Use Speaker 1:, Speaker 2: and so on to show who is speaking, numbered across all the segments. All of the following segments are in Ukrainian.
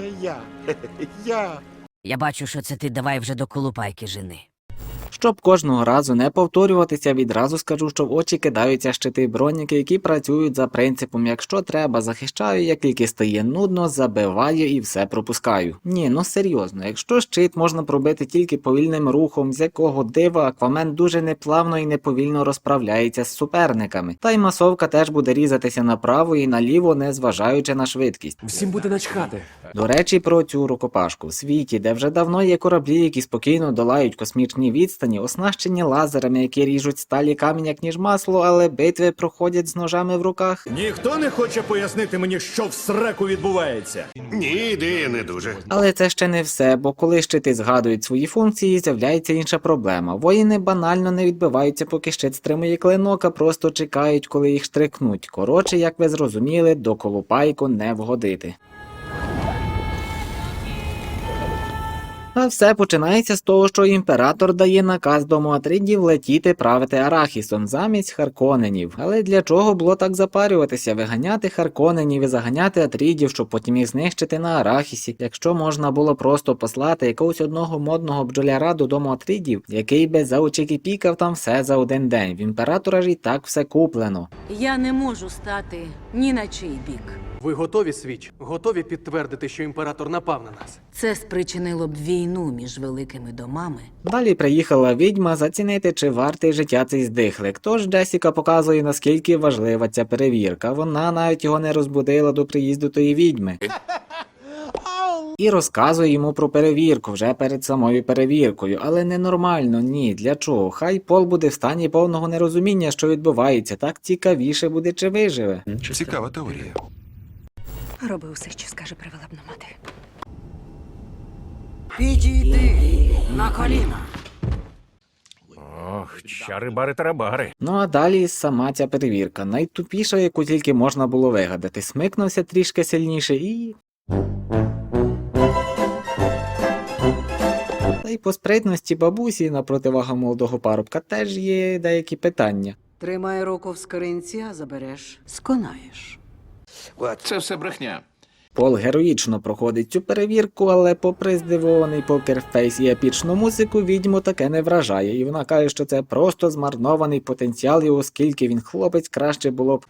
Speaker 1: Це я. Я.
Speaker 2: Я бачу, що це ти давай вже до колупайки жени.
Speaker 3: Щоб кожного разу не повторюватися, відразу скажу, що в очі кидаються щити броніки, які працюють за принципом, якщо треба, захищаю, як тільки стає нудно, забиваю і все пропускаю. Ні, ну серйозно, якщо щит можна пробити тільки повільним рухом, з якого дива аквамен дуже неплавно і неповільно розправляється з суперниками, та й масовка теж буде різатися направо і наліво, не зважаючи на швидкість.
Speaker 4: Всім буде начхати.
Speaker 3: До речі, про цю рукопашку в світі, де вже давно є кораблі, які спокійно долають космічні відстані, оснащені лазерами, які ріжуть сталі камінь як ніж масло, але битви проходять з ножами в руках.
Speaker 5: Ніхто не хоче пояснити мені, що в среку відбувається.
Speaker 1: Ні, ідея не дуже.
Speaker 3: Але це ще не все, бо коли щити згадують свої функції, з'являється інша проблема. Воїни банально не відбиваються, поки щит стримує клинок, а просто чекають, коли їх штрикнуть. Коротше, як ви зрозуміли, до колупайку не вгодити. А все починається з того, що імператор дає наказ до Моатридів летіти правити Арахісом замість Харконенів. Але для чого було так запарюватися, виганяти Харконенів і заганяти Атрідів, щоб потім їх знищити на Арахісі, якщо можна було просто послати якогось одного модного бджоляра додому Атрідів, який би за очі пікав там все за один день. В імператора ж і так все куплено.
Speaker 6: Я не можу стати ні на чий бік.
Speaker 4: Ви готові, свіч? Готові підтвердити, що імператор напав на нас?
Speaker 6: Це спричинило б війну між великими домами.
Speaker 3: Далі приїхала відьма зацінити, чи вартий життя цей здихлик. Тож Джесіка показує, наскільки важлива ця перевірка. Вона навіть його не розбудила до приїзду тої відьми. І розказує йому про перевірку вже перед самою перевіркою, але ненормально, ні. Для чого? Хай Пол буде в стані повного нерозуміння, що відбувається, так цікавіше буде чи виживе.
Speaker 7: Цікава теорія.
Speaker 8: Роби усе, що скаже привелебна мати.
Speaker 2: Підійди на коліна.
Speaker 5: Ох, чари бари тарабари.
Speaker 3: Ну а далі сама ця перевірка, найтупіша, яку тільки можна було вигадати. Смикнувся трішки сильніше і. Та й по спритності бабусі на противагу молодого парубка теж є деякі питання.
Speaker 8: Тримай руку в скринці, а забереш, сконаєш.
Speaker 7: Це все брехня.
Speaker 3: Пол героїчно проходить цю перевірку, але попри здивований покерфейс і епічну музику, відьму таке не вражає, і вона каже, що це просто змарнований потенціал, і оскільки він хлопець, краще було б.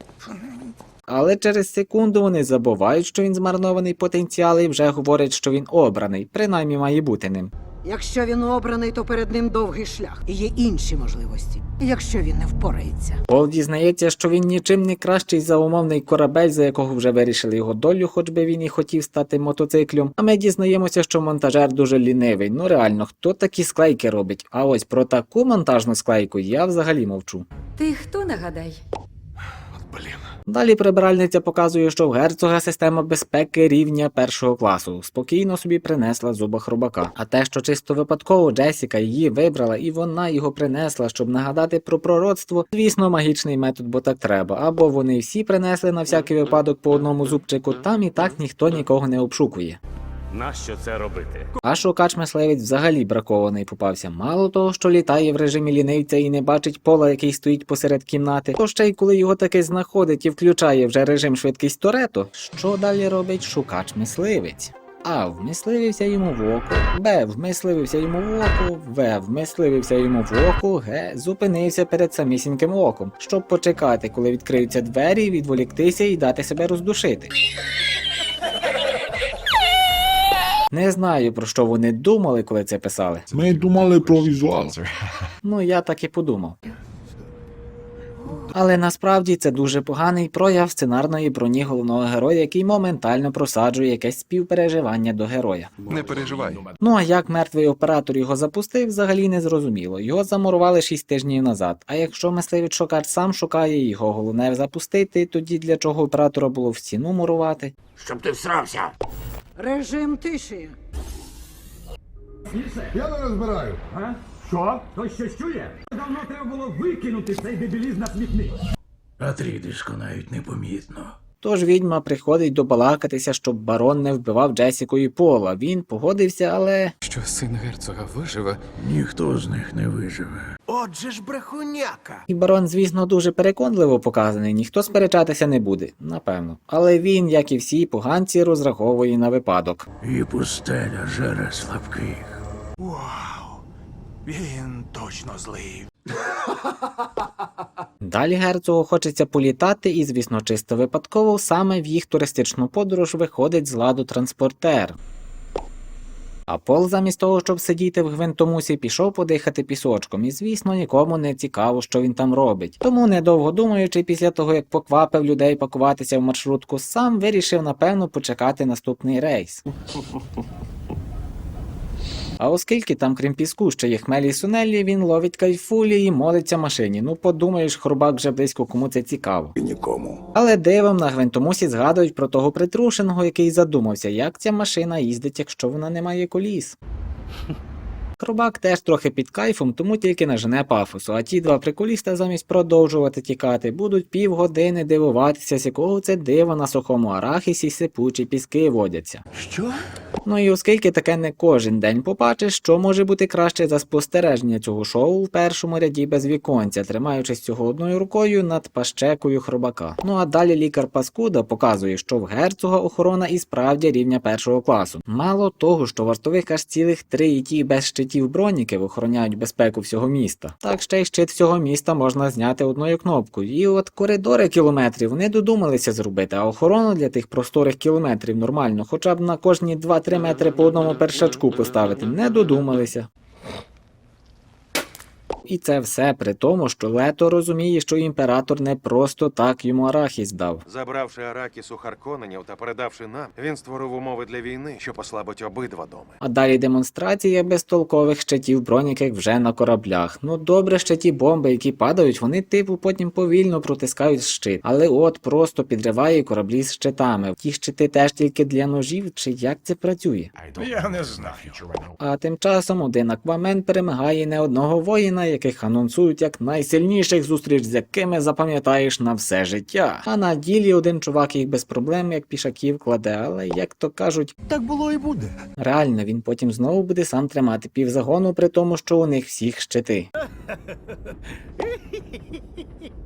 Speaker 3: Але через секунду вони забувають, що він змарнований потенціал, і вже говорять, що він обраний, принаймні має бути ним.
Speaker 8: Якщо він обраний, то перед ним довгий шлях. І є інші можливості, якщо він не впорається.
Speaker 3: Пол дізнається, що він нічим не кращий за умовний корабель, за якого вже вирішили його долю, хоч би він і хотів стати мотоциклом. А ми дізнаємося, що монтажер дуже лінивий. Ну реально, хто такі склейки робить? А ось про таку монтажну склейку я взагалі мовчу.
Speaker 6: Ти хто нагадай?
Speaker 7: Блін.
Speaker 3: Далі прибиральниця показує, що в герцога система безпеки рівня першого класу спокійно собі принесла зуба хробака. А те, що чисто випадково Джесіка її вибрала і вона його принесла, щоб нагадати про пророцтво, звісно, магічний метод, бо так треба. Або вони всі принесли на всякий випадок по одному зубчику, там і так ніхто нікого не обшукує.
Speaker 5: Нащо це робити?
Speaker 3: А шукач мисливець взагалі бракований попався. Мало того, що літає в режимі лінивця і не бачить пола, який стоїть посеред кімнати, то ще й коли його таки знаходить і включає вже режим швидкість Торетто, що далі робить шукач мисливець? А вмисливився йому в око, Б вмисливився йому в око, В вмисливився йому в око, Г зупинився перед самісіньким оком, щоб почекати, коли відкриються двері, відволіктися і дати себе роздушити. Не знаю, про що вони думали, коли це писали.
Speaker 9: Ми думали про візуал.
Speaker 3: Ну, я так і подумав. Але насправді це дуже поганий прояв сценарної броні головного героя, який моментально просаджує якесь співпереживання до героя.
Speaker 7: Не переживай.
Speaker 3: Ну а як мертвий оператор його запустив, взагалі не зрозуміло. Його замурували 6 тижнів назад. А якщо мисливець шукач сам шукає його, головне запустити, тоді для чого оператора було в стіну мурувати?
Speaker 1: Щоб ти всрався.
Speaker 8: Режим тиші.
Speaker 9: Я не розбираю.
Speaker 10: Що? Хтось щось чує? Давно треба було викинути цей дебілізм на смітник.
Speaker 5: Атрідишко навіть непомітно.
Speaker 3: Тож відьма приходить добалакатися, щоб барон не вбивав Джесіку і Пола. Він погодився, але
Speaker 11: Що син герцога виживе?
Speaker 10: Ніхто з них не виживе.
Speaker 1: Отже ж брехуняка.
Speaker 3: і барон, звісно, дуже переконливо показаний. Ніхто сперечатися не буде, напевно. Але він, як і всі поганці, розраховує на випадок.
Speaker 10: І пустеля жере слабких.
Speaker 1: Він точно злий.
Speaker 3: Далі герцогу хочеться політати, і, звісно, чисто випадково саме в їх туристичну подорож виходить з ладу транспортер. А Пол, замість того, щоб сидіти в гвинтомусі, пішов подихати пісочком, і, звісно, нікому не цікаво, що він там робить. Тому, недовго думаючи, після того, як поквапив людей пакуватися в маршрутку, сам вирішив, напевно, почекати наступний рейс. А оскільки там, крім піску, ще є хмелі й сунелі, він ловить кайфулі і молиться машині. Ну подумаєш, хробак вже близько, кому це цікаво.
Speaker 10: Нікому.
Speaker 3: Але дивом на гвинтомусі згадують про того притрушеного, який задумався, як ця машина їздить, якщо вона не має коліс. Хробак теж трохи під кайфом, тому тільки нажене пафосу, а ті два приколіста замість продовжувати тікати, будуть півгодини дивуватися, з якого це диво на сухому арахісі сипучі піски водяться.
Speaker 1: Що?
Speaker 3: Ну і оскільки таке не кожен день побачиш, що може бути краще за спостереження цього шоу в першому ряді без віконця, тримаючись цього одною рукою над пащекою хробака. Ну а далі лікар Паскуда показує, що в герцога охорона і справді рівня першого класу. Мало того, що вартових аж цілих три і ті без щитів броніків охороняють безпеку всього міста. Так ще й щит всього міста можна зняти одною кнопкою. І от коридори кілометрів не додумалися зробити, а охорону для тих просторих кілометрів нормально, хоча б на кожні 2-3 метри по одному першачку поставити, не додумалися. І це все при тому, що Лето розуміє, що імператор не просто так йому арахіс дав.
Speaker 12: Забравши Аракіс у Харконенів та передавши нам, він створив умови для війни, що послабить обидва доми.
Speaker 3: А далі демонстрація безтолкових щитів броніків вже на кораблях. Ну добре, ще ті бомби, які падають, вони типу потім повільно протискають щит. Але от просто підриває кораблі з щитами. Ті щити теж тільки для ножів, чи як це працює?
Speaker 10: Я не знаю.
Speaker 3: А тим часом один аквамен перемагає не одного воїна, яких анонсують як найсильніших зустріч, з якими запам'ятаєш на все життя. А на ділі один чувак їх без проблем, як пішаків, кладе, але як то кажуть,
Speaker 1: Так було і буде.
Speaker 3: реально він потім знову буде сам тримати півзагону, при тому, що у них всіх щити.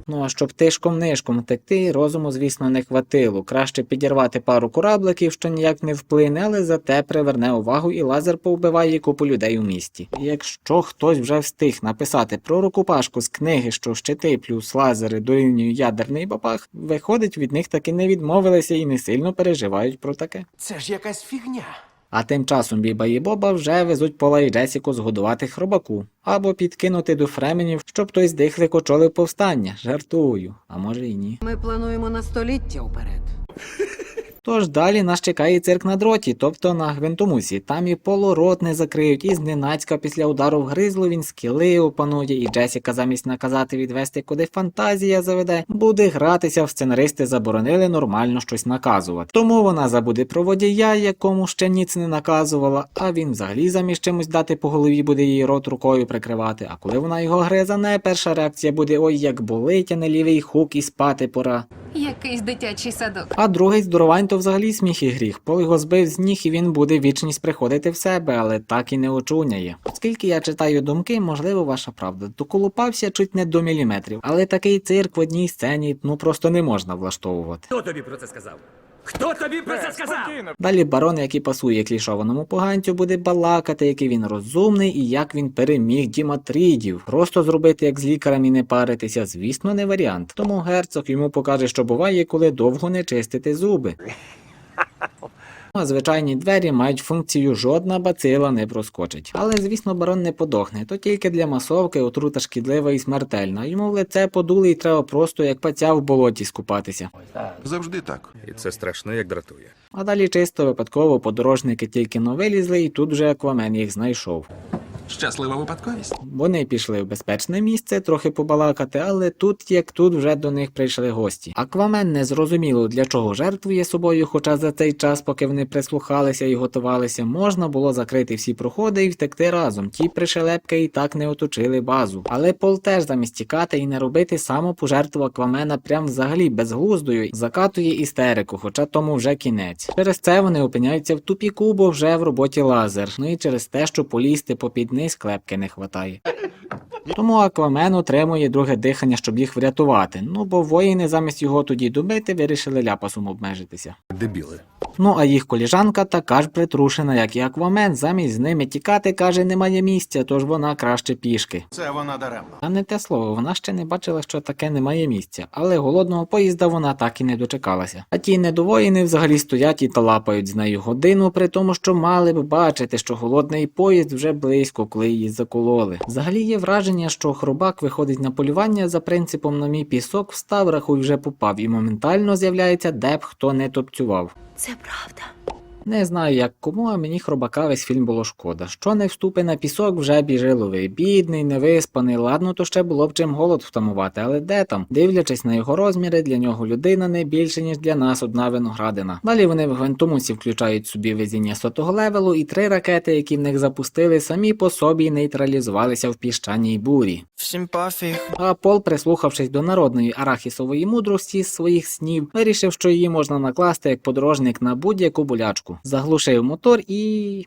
Speaker 3: Ну а щоб тишком нишком втекти, розуму, звісно, не хватило. Краще підірвати пару корабликів, що ніяк не вплине, але зате приверне увагу і лазер повбиває купу людей у місті. Якщо хтось вже встиг написати про рукопашку з книги, що щити плюс лазери дорівнюють ядерний бабах, виходить, від них таки не відмовилися і не сильно переживають про таке.
Speaker 1: Це ж якась фігня.
Speaker 3: А тим часом Біба і Боба вже везуть Пола і Джесіку згодувати хробаку або підкинути до фременів, щоб той здихлик очолив повстання. Жартую, а може й ні.
Speaker 8: Ми плануємо на століття вперед.
Speaker 3: Тож далі нас чекає цирк на дроті, тобто на гвинтомусі. Там і полорот не закриють, і зненацька після удару в гризло він скіли опанує, і Джесіка замість наказати відвести, куди фантазія заведе, буде гратися в сценаристи заборонили нормально щось наказувати. Тому вона забуде про водія, якому ще ніц не наказувала, а він взагалі замість чимось дати по голові буде її рот рукою прикривати. А коли вона його гризане, перша реакція буде ой як болить, а не лівий хук і спати пора.
Speaker 13: Якийсь дитячий садок.
Speaker 3: А другий здоровань то взагалі сміх і гріх. Пол його збив з ніг і він буде вічність приходити в себе, але так і не очуняє. Оскільки я читаю думки, можливо, ваша правда. Доколупався чуть не до міліметрів. Але такий цирк в одній сцені ну просто не можна влаштовувати.
Speaker 10: Хто тобі про це сказав? Хто тобі про це сказав?
Speaker 3: Далі барон, який пасує клішованому поганцю, буде балакати, який він розумний і як він переміг діматрідів. Просто зробити як з лікарем і не паритися, звісно, не варіант. Тому герцог йому покаже, що буває, коли довго не чистити зуби. Ну, А звичайні двері мають функцію жодна бацила не проскочить. Але, звісно, барон не подохне, то тільки для масовки отрута шкідлива і смертельна. Йому в лице подули і треба просто як паця в болоті скупатися.
Speaker 7: Завжди так.
Speaker 11: І це страшно, як дратує.
Speaker 3: А далі чисто випадково подорожники тільки но вилізли, і тут вже аквамен їх знайшов.
Speaker 10: Щаслива випадковість.
Speaker 3: Вони пішли в безпечне місце трохи побалакати, але тут, як тут, вже до них прийшли гості. Аквамен не зрозуміло для чого жертвує собою, хоча за цей час, поки вони прислухалися і готувалися, можна було закрити всі проходи і втекти разом. Ті пришелепки і так не оточили базу. Але Пол теж замість тікати і не робити самопожертву Аквамена прям взагалі безглуздою, закатує істерику, хоча тому вже кінець. Через це вони опиняються в тупіку, бо вже в роботі лазер. Ну і через те, що полізти попід низ клепки не хватає. Тому Аквамен отримує друге дихання, щоб їх врятувати. Ну бо воїни замість його тоді добити вирішили ляпасом обмежитися.
Speaker 11: Дебіли.
Speaker 3: Ну а їх коліжанка така ж притрушена, як і Аквамен, замість з ними тікати, каже, немає місця, тож вона краще пішки.
Speaker 12: Це вона даремно.
Speaker 3: А не те слово, вона ще не бачила, що таке немає місця, але голодного поїзда вона так і не дочекалася. А ті недовоїни взагалі стоять і талапають з нею годину, при тому, що мали б бачити, що голодний поїзд вже близько, коли її закололи. Взагалі є враження, що хробак виходить на полювання за принципом на мій пісок, встав, рахуй вже попав, і моментально з'являється, де б хто не топцював.
Speaker 6: Це правда.
Speaker 3: Не знаю як кому, а мені хробака весь фільм було шкода. Що не вступи на пісок, вже біжиловий. Бідний, невиспаний, ладно, то ще було б чим голод втамувати, але де там? Дивлячись на його розміри, для нього людина не більше, ніж для нас одна виноградина. Далі вони в гвинтомусі включають собі везіння сотого левелу, і три ракети, які в них запустили, самі по собі нейтралізувалися в піщаній бурі.
Speaker 1: Всім пофіг.
Speaker 3: А Пол, прислухавшись до народної арахісової мудрості з своїх снів, вирішив, що її можна накласти як подорожник на будь-яку болячку. Заглушив мотор і.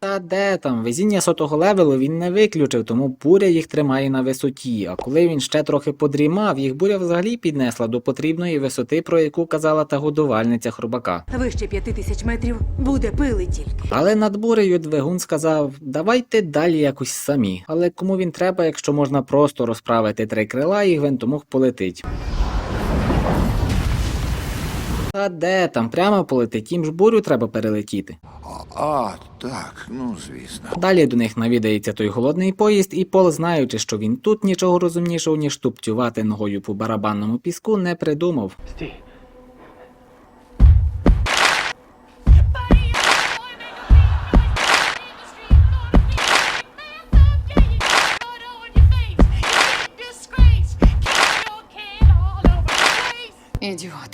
Speaker 3: Та де там, везіння сотого левелу він не виключив, тому буря їх тримає на висоті. А коли він ще трохи подрімав, їх буря взагалі піднесла до потрібної висоти, про яку казала та годувальниця хробака.
Speaker 6: Вище п'яти тисяч метрів буде пили тільки.
Speaker 3: Але над бурею двигун сказав: давайте далі якось самі. Але кому він треба, якщо можна просто розправити три крила і гвинтомух полетить. Та де там прямо полетить, їм ж бурю треба перелетіти.
Speaker 7: А, так, ну звісно.
Speaker 3: Далі до них навідається той голодний поїзд, і Пол, знаючи, що він тут нічого розумнішого, ніж туптювати ногою по барабанному піску, не придумав.
Speaker 13: Ідіот.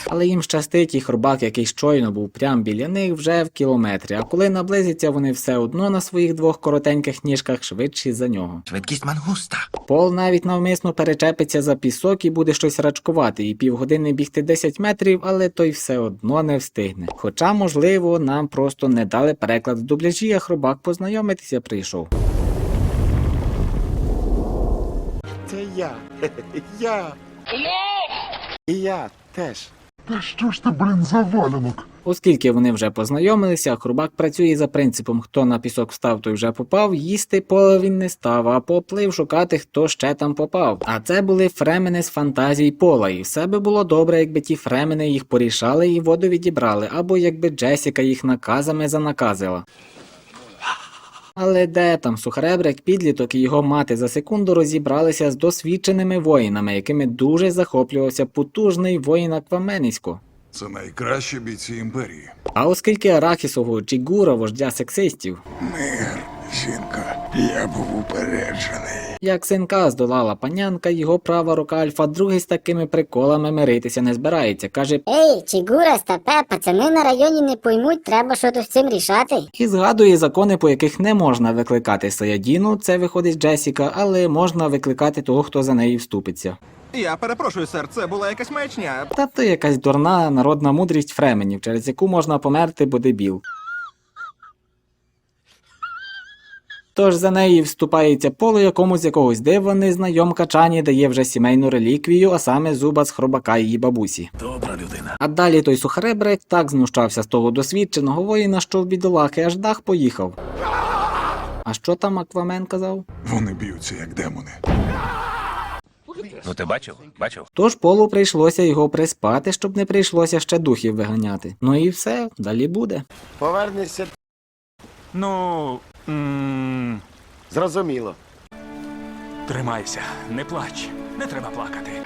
Speaker 3: Але їм щастить, і хробак, який щойно був прямо біля них, вже в кілометрі. А коли наблизиться, вони все одно на своїх двох коротеньких ніжках швидші за нього.
Speaker 1: Швидкість мангуста.
Speaker 3: Пол навіть навмисно перечепиться за пісок і буде щось рачкувати, і півгодини бігти 10 метрів, але той все одно не встигне. Хоча, можливо, нам просто не дали переклад в дубляжі, а хробак познайомитися прийшов.
Speaker 1: Це я. Я. І я теж.
Speaker 9: Та що ж ти, блін, за валянок?
Speaker 3: Оскільки вони вже познайомилися, хрубак працює за принципом хто на пісок встав, той вже попав, їсти поле він не став, а поплив шукати, хто ще там попав. А це були фремени з фантазій пола, і все би було добре, якби ті фремени їх порішали і воду відібрали, або якби Джесіка їх наказами занаказила. Але де там сухаребрик, підліток і його мати за секунду розібралися з досвідченими воїнами, якими дуже захоплювався потужний воїн Акваменісько.
Speaker 7: Це найкращі бійці імперії.
Speaker 3: А оскільки Арахісового Чігура, вождя сексистів,
Speaker 7: Мир, жінка, я був упереджений.
Speaker 3: Як синка здолала панянка, його права рука Альфа другий з такими приколами миритися не збирається. Каже,
Speaker 14: Ей, Чігура, стапе, пацани на районі не поймуть, треба щось з цим рішати.
Speaker 3: і згадує закони, по яких не можна викликати Саядіну, це виходить Джесіка, але можна викликати того, хто за неї вступиться.
Speaker 1: Я перепрошую, сер, це була якась маячня.
Speaker 3: Та то якась дурна народна мудрість фременів, через яку можна померти, бо дебіл. Тож за неї вступається поле якому з якогось дива незнайомка Чані дає вже сімейну реліквію, а саме зуба з хробака її бабусі.
Speaker 10: Добра людина.
Speaker 3: А далі той сухаребрик так знущався з того досвідченого воїна, що в бідолахи аж дах поїхав. А що там Аквамен казав?
Speaker 7: Вони б'ються, як демони.
Speaker 10: Ну ти бачив? Бачив?
Speaker 3: Тож полу прийшлося його приспати, щоб не прийшлося ще духів виганяти. Ну і все, далі буде.
Speaker 1: Повернешся.
Speaker 10: Ну.
Speaker 1: Зрозуміло.
Speaker 10: тримайся, не плач. Не треба плакати.